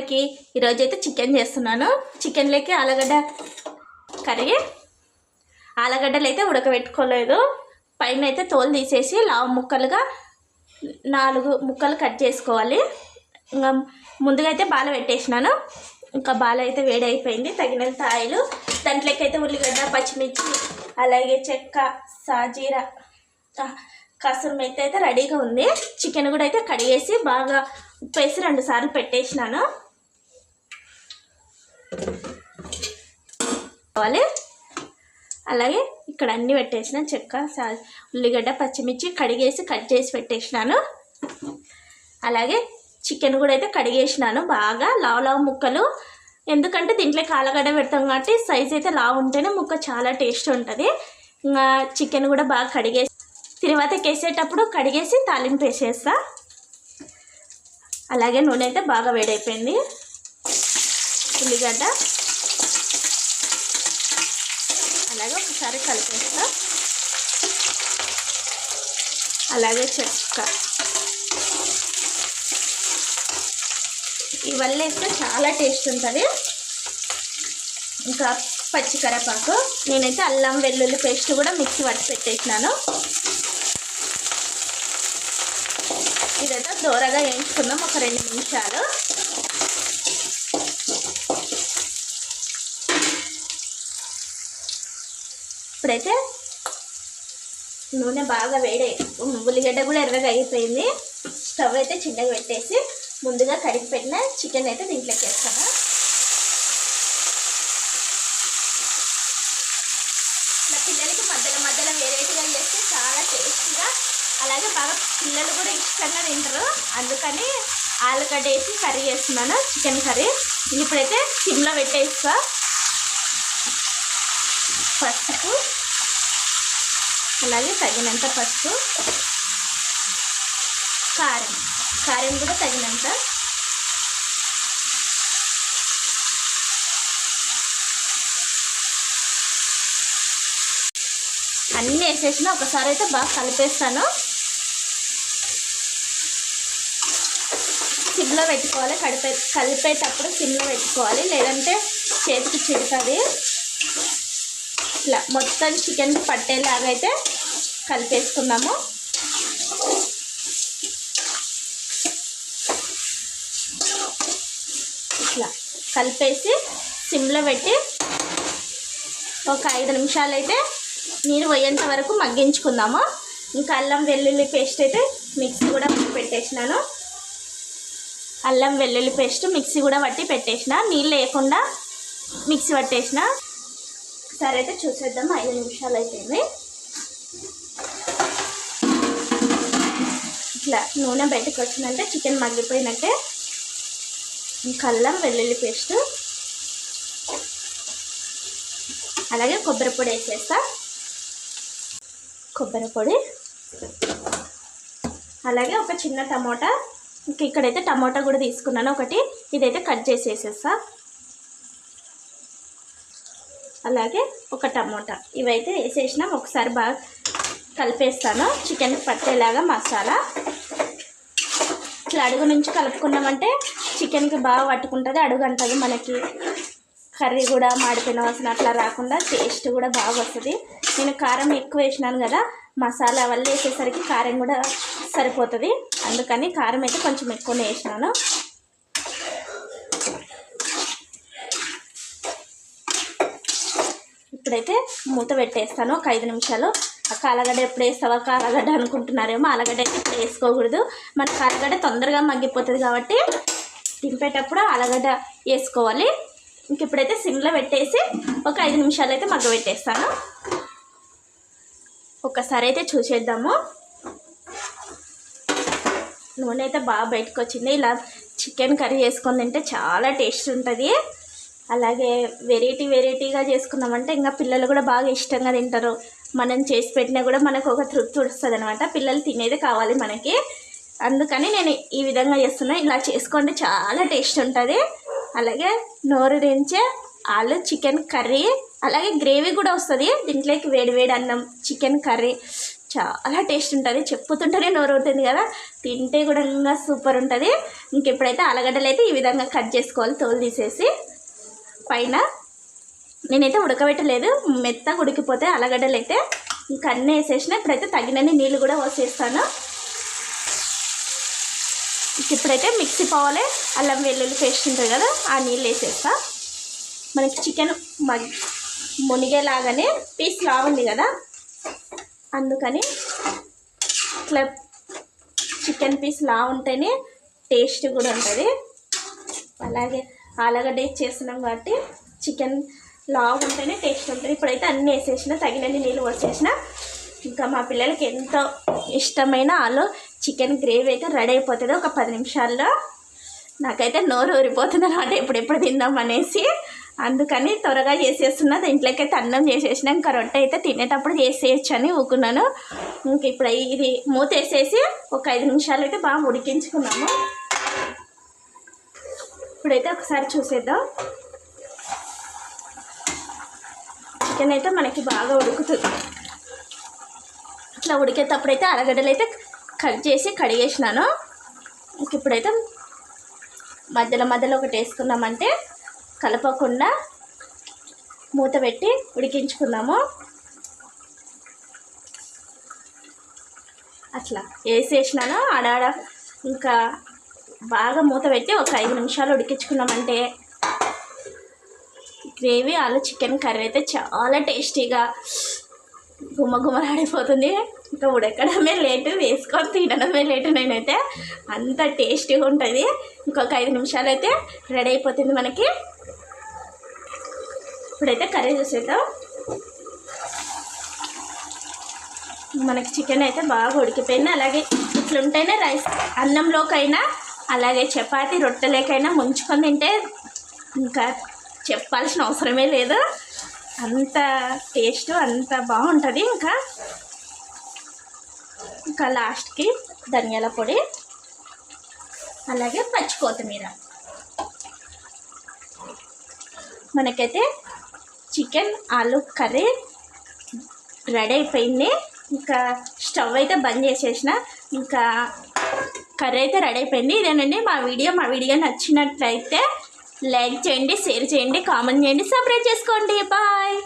అందరికీ ఈరోజు అయితే చికెన్ చేస్తున్నాను. చికెన్లోకి ఆలుగడ్డ కర్రీ ఆలుగడ్డలు అయితే ఉడకబెట్టుకోలేదు. పైన అయితే తోలు తీసేసి లావు ముక్కలుగా నాలుగు ముక్కలు కట్ చేసుకోవాలి. ఇంకా ముందుగా అయితే బాల పెట్టేసినాను. ఇంకా బాల అయితే వేడి అయిపోయింది తగినంత ఆయిల్ దాంట్లోకి అయితే ఉల్లిగడ్డ పచ్చిమిర్చి అలాగే చెక్క సాజీర ఆ, మెత్త అయితే రెడీగా ఉంది. చికెన్ కూడా అయితే కడిగేసి బాగా ఉప్పు వేసి రెండు సార్లు పెట్టేసినాను. కావాలి. అలాగే ఇక్కడ అన్నీ పెట్టేసిన చెక్క సా ఉల్లిగడ్డ పచ్చిమిర్చి కడిగేసి కట్ చేసి పెట్టేసినాను. అలాగే చికెన్ కూడా అయితే కడిగేసినాను. బాగా లావు లావు ముక్కలు. ఎందుకంటే దీంట్లో కాలగడ్డ పెడతాం కాబట్టి సైజ్ అయితే లావు ఉంటేనే ముక్క చాలా టేస్ట్ ఉంటుంది. ఇంకా చికెన్ కూడా బాగా కడిగేసి తిరువాత వేసేటప్పుడు కడిగేసి తాలింపు వేసేస్తా. అలాగే నూనె అయితే బాగా వేడైపోయింది. ఉల్లిగడ్డ. అలాగే ఒకసారి కలిపేస్తా. అలాగే చెక్క. ఇవన్నీ వేస్తే చాలా టేస్ట్ ఉంటుంది. ఇంకా పచ్చికరపాకు నేనైతే అల్లం వెల్లుల్లి పేస్ట్ కూడా మిక్సీ పట్టి పెట్టేసినాను. ఇదైతే దూరగా వేయించుకుందాం ఒక రెండు నిమిషాలు. ఇప్పుడైతే నూనె బాగా వేడి ఉల్లిగడ్డ కూడా ఎర్రగా అయిపోయింది. స్టవ్ అయితే చిన్నగా పెట్టేసి ముందుగా కడిగి పెట్టిన చికెన్ అయితే దీంట్లోకి వేస్తాను. నా పిల్లలకి మధ్యలో మధ్యలో వెరైటీగా చేస్తే చాలా టేస్టీగా అలాగే బాగా పిల్లలు కూడా ఇష్టంగా తింటారు. అందుకని ఆలుగడ్డ వేసి కర్రీ చేస్తున్నాను చికెన్ కర్రీ. ఇప్పుడైతే సిమ్లో పెట్టేస్తా. పసుపు. అలాగే తగినంత పసుపు. కారం. కారం కూడా తగినంత. అన్నీ వేసేసిన ఒకసారి అయితే బాగా కలిపేస్తాను. సిమ్లో పెట్టుకోవాలి. కడిపే కలిపేటప్పుడు సిమ్లో పెట్టుకోవాలి. లేదంటే చేతికి చిడుతుంది ఇట్లా మొత్తం చికెన్ పట్టేలాగా అయితే కలిపేసుకుందాము. ఇట్లా కలిపేసి సిమ్లో పెట్టి ఒక ఐదు నిమిషాలు అయితే నీరు పోయేంత వరకు మగ్గించుకుందాము. ఇంకా అల్లం వెల్లుల్లి పేస్ట్ అయితే మిక్సీ కూడా పెట్టేసినాను. అల్లం వెల్లుల్లి పేస్ట్ మిక్సీ కూడా పట్టి పెట్టేసిన. నీళ్ళు లేకుండా మిక్సీ పట్టేసిన. సరే అయితే చూసేద్దాం ఐదు నిమిషాలు అయిపోయింది. ఇట్లా నూనె బయటకు వచ్చిందంటే చికెన్ మగ్గిపోయినట్టే. ఇంకా అల్లం వెల్లుల్లి పేస్ట్. అలాగే కొబ్బరి పొడి వేసేస్తా. కొబ్బరి పొడి. అలాగే ఒక చిన్న టమోటా. ఇంక ఇక్కడైతే టమోటా కూడా తీసుకున్నాను ఒకటి. ఇదైతే కట్ చేసి వేసేస్తా అలాగే ఒక టమోటా. ఇవైతే వేసేసినాం ఒకసారి బాగా కలిపేస్తాను. చికెన్ పట్టేలాగా మసాలా. ఇట్లా అడుగు నుంచి కలుపుకున్నామంటే చికెన్కి బాగా పట్టుకుంటుంది అడుగు అంటుంది మనకి. కర్రీ కూడా మాడిపోయిన వాసన అట్లా రాకుండా టేస్ట్ కూడా బాగా వస్తుంది. నేను కారం ఎక్కువ వేసినాను కదా మసాలా వల్ల వేసేసరికి కారం కూడా సరిపోతుంది. అందుకని కారం అయితే కొంచెం ఎక్కువనే వేసినాను. ఇప్పుడైతే మూత పెట్టేస్తాను ఒక ఐదు నిమిషాలు. ఆ కాలగడ్డ ఎప్పుడు వేస్తావా? కాలగడ్డ అనుకుంటున్నారేమో ఆలగడ్డ అయితే ఇప్పుడు వేసుకోకూడదు. మన కాలగడ్డ తొందరగా మగ్గిపోతుంది కాబట్టి దింపేటప్పుడు ఆలగడ్డ వేసుకోవాలి. ఇంక ఇప్పుడైతే సిమ్లో పెట్టేసి ఒక ఐదు నిమిషాలు అయితే మగ్గ పెట్టేస్తాను ఒకసారి అయితే చూసేద్దాము. నూనె అయితే బాగా బయటకు వచ్చింది ఇలా చికెన్ కర్రీ చేసుకొని తింటే చాలా టేస్ట్ ఉంటుంది. అలాగే వెరైటీ వెరైటీగా చేసుకున్నామంటే ఇంకా పిల్లలు కూడా బాగా ఇష్టంగా తింటారు. మనం చేసి పెట్టినా కూడా మనకు ఒక తృప్తి వస్తుంది అనమాట పిల్లలు తినేది కావాలి మనకి. అందుకని నేను ఈ విధంగా చేస్తున్నా. ఇలా చేసుకోండి చాలా టేస్ట్ ఉంటుంది. అలాగే నోరు దించే ఆలు చికెన్ కర్రీ అలాగే గ్రేవీ కూడా వస్తుంది. దీంట్లోకి వేడివేడి అన్నం చికెన్ కర్రీ చాలా టేస్ట్ ఉంటుంది. చెప్పుతుంటేనే నోరు ఉంటుంది కదా. తింటే కూడా ఇంకా సూపర్ ఉంటుంది. ఇంకెప్పుడైతే ఆలగడ్డలు అయితే ఈ విధంగా కట్ చేసుకోవాలి తోలు తీసేసి. పైన నేనైతే ఉడకబెట్టలేదు మెత్తగా ఉడికిపోతే అలగడ్డలు అయితే ఇంక అన్నీ వేసేసిన. ఇప్పుడైతే తగినన్ని నీళ్ళు కూడా పోసేస్తాను. ఇప్పుడైతే మిక్సీ పోవాలి అల్లం వెల్లుల్లి పేస్ట్ ఉంటుంది కదా ఆ నీళ్ళు వేసేస్తా. మనకి చికెన్ మగ్ మునిగేలాగానే పీస్ లాగుంది కదా అందుకని ఇట్లా చికెన్ పీస్ లా ఉంటేనే టేస్ట్ కూడా ఉంటుంది. అలాగే ఆలుగడ్డ చేస్తున్నాం కాబట్టి చికెన్ లావు ఉంటేనే టేస్ట్ ఉంటుంది. ఇప్పుడైతే అన్నీ వేసేసిన తగినన్ని నీళ్ళు వచ్చేసిన ఇంకా మా పిల్లలకి ఎంతో ఇష్టమైన ఆలు చికెన్ గ్రేవీ అయితే రెడీ అయిపోతుంది ఒక పది నిమిషాల్లో. నాకైతే నోరు ఊరిపోతుంది అనమాట ఎప్పుడెప్పుడు తిందాం అనేసి. అందుకని త్వరగా చేసేస్తున్నా దీంట్లోకి అయితే అన్నం చేసేసిన ఇంకా రొట్టె అయితే తినేటప్పుడు చేసేయచ్చు అని ఊకున్నాను. ఇంక ఇప్పుడు ఇది మూత వేసేసి ఒక ఐదు నిమిషాలు అయితే బాగా ఉడికించుకున్నాము. ఇప్పుడైతే ఒకసారి చూసేద్దాం. చికెన్ అయితే మనకి బాగా ఉడుకుతుంది. ఇట్లా ఉడికేటప్పుడు అయితే అరగడ్డలు అయితే కట్ చేసి కడిగేసినాను. ఇంక ఇప్పుడైతే మధ్యలో మధ్యలో ఒకటి వేసుకున్నామంటే కలపకుండా మూత పెట్టి ఉడికించుకుందాము. అట్లా వేసేసినాను. ఆడాడ ఇంకా బాగా మూత పెట్టి ఒక ఐదు నిమిషాలు ఉడికించుకున్నామంటే గ్రేవీ ఆలు చికెన్ కర్రీ అయితే చాలా టేస్టీగా గుమ్మ గుమ్మలాడిపోతుంది ఇంకా ఉడకడమే లేటు వేసుకొని తినడమే లేటు నేనైతే అంత టేస్టీగా ఉంటుంది. ఇంకొక ఐదు నిమిషాలు అయితే రెడీ అయిపోతుంది మనకి. ఇప్పుడైతే కర్రీ చూసేద్దాం. మనకి చికెన్ అయితే బాగా ఉడికిపోయింది. అలాగే ఇట్లుంటేనే రైస్ అన్నంలోకైనా అలాగే చపాతి రొట్టెలేకైనా ముంచుకొని తింటే ఇంకా చెప్పాల్సిన అవసరమే లేదు. అంత టేస్ట్ అంత బాగుంటుంది. ఇంకా ఇంకా లాస్ట్కి ధనియాల పొడి అలాగే పచ్చి కొత్తిమీర. మనకైతే చికెన్ ఆలు కర్రీ రెడీ అయిపోయింది. ఇంకా స్టవ్ అయితే బంద్ చేసేసిన. ఇంకా కర్రీ అయితే రెడీ అయిపోయింది. ఇదేనండి మా వీడియో. మా వీడియో నచ్చినట్లయితే లైక్ చేయండి షేర్ చేయండి కామెంట్ చేయండి సబ్స్క్రైబ్ చేసుకోండి. బాయ్.